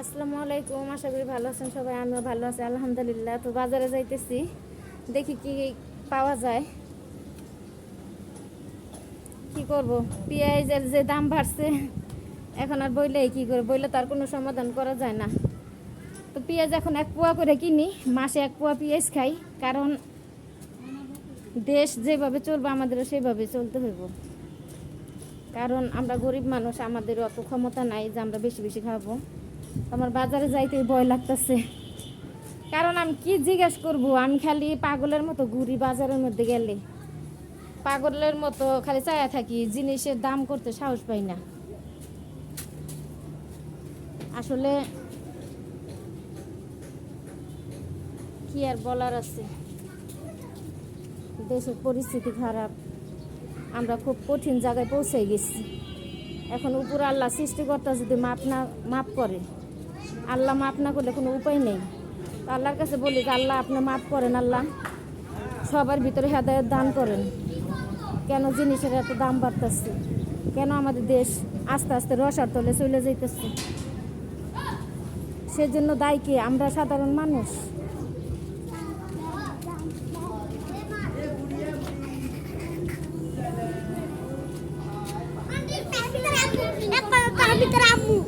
আসসালামু আলাইকুম, আশা করি ভালো আছেন সবাই, আমিও ভালো আছি, আলহামদুলিল্লাহ। তো বাজারে যাইতেছি, দেখি কি পাওয়া যায়। কি করব? পেঁয়াজের যে দাম বাড়ছে, এখন আর বইলে কি করে বইলে তার কোনো সমাধান করা যায় না। তো পেঁয়াজ এখন এক পোয়া করে কিনি, মাসে এক পোয়া পেঁয়াজ খাই, কারণ দেশ যেভাবে চলবে, আমাদেরও সেভাবে চলতে হইব। কারণ আমরা গরিব মানুষ আমাদের অত ক্ষমতা নাই যে আমরা বেশি বেশি খাব। আমার বাজারে যাইতে ভয় লাগতেছে। কারণ আমি কি জিজ্ঞেস করব? আমি খালি পাগলের মতো ঘুরি বাজারের মধ্যে গেলে। পাগলের মতো খালি চায়া থাকি, জিনিসের দাম করতে সাহস পাই না। আসলে কি আর বলার আছে? দেশের পরিস্থিতি খারাপ। আমরা খুব কঠিন জায়গায় পৌঁছে গেছি। এখন উপর আল্লাহ সৃষ্টিকর্তা যদি মাপ না মাপ করে আল্লাহ মাফ না করলে কোনো উপায় নেই। আল্লাহর কাছে বলি যে, আল্লাহ, আপনি মাফ করেন আল্লাহ। সবার ভিতরে হেদায়ত দান করেন। কেন জিনিসের এত দাম বাড়তেছে? কেন আমাদের দেশ আস্তে আস্তে রসার তলে চলে যেতেছে সেজন্য দায় আমরা সাধারণ মানুষ। আম্মু।